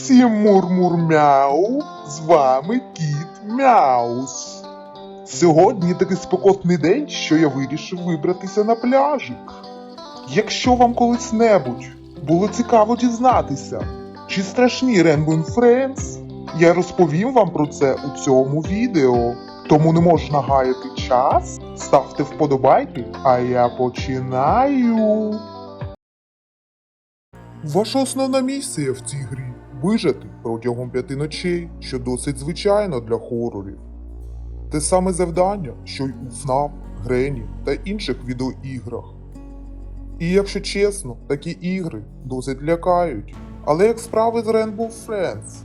Всім мур-мур-мяу, з вами кіт Мяус. Сьогодні такий спекотний день, що я вирішив вибратися на пляжик. Якщо вам колись небудь було цікаво дізнатися, чи страшні Rainbow Friends, я розповім вам про це у цьому відео. Тому не можна гаяти час, ставте вподобайки, а я починаю. Ваша основна місія в цій грі вижити протягом п'яти ночей, що досить звичайно для хорорів. Те саме завдання, що й у FNAF, Грені та інших відеоіграх. І якщо чесно, такі ігри досить лякають. Але як справи з Rainbow Friends?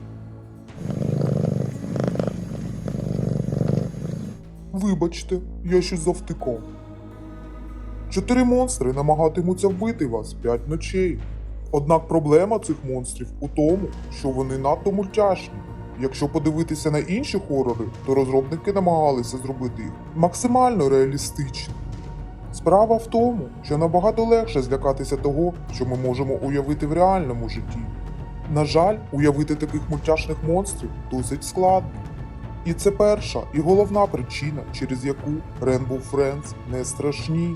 Вибачте, я щось завтикав. Чотири монстри намагатимуться вбити вас п'ять ночей. Однак проблема цих монстрів у тому, що вони надто мультяшні. Якщо подивитися на інші хорори, то розробники намагалися зробити їх максимально реалістичними. Справа в тому, що набагато легше злякатися того, що ми можемо уявити в реальному житті. На жаль, уявити таких мультяшних монстрів досить складно. І це перша і головна причина, через яку Rainbow Friends не страшні.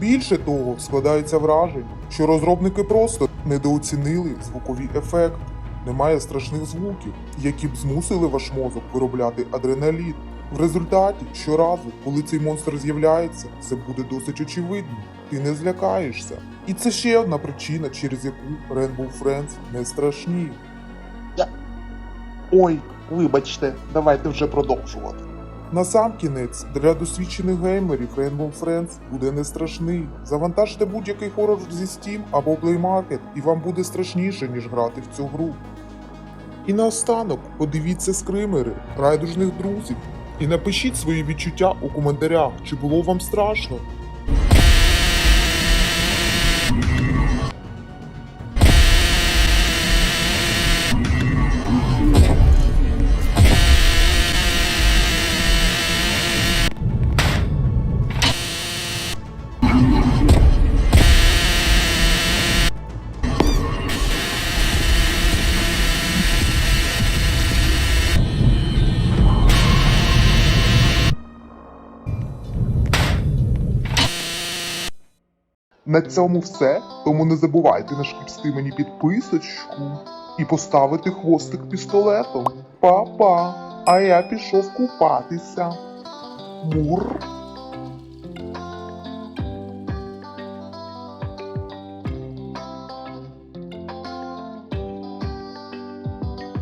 Більше того, складається враження, що розробники просто недооцінили звукові ефекти. Немає страшних звуків, які б змусили ваш мозок виробляти адреналін. В результаті, щоразу, коли цей монстр з'являється, це буде досить очевидно. Ти не злякаєшся. І це ще одна причина, через яку Rainbow Friends не страшні. Ой, вибачте, давайте вже продовжувати. Насамкінець, для досвідчених геймерів Rainbow Friends буде не страшний. Завантажте будь-який хорор зі Steam або Play Market, і вам буде страшніше, ніж грати в цю гру. І наостанок подивіться скримери, райдужних друзів, і напишіть свої відчуття у коментарях, чи було вам страшно. На цьому все. Тому не забувайте нашкрести мені підписочку і поставити хвостик пістолетом. Па-па! А я пішов купатися. Мур.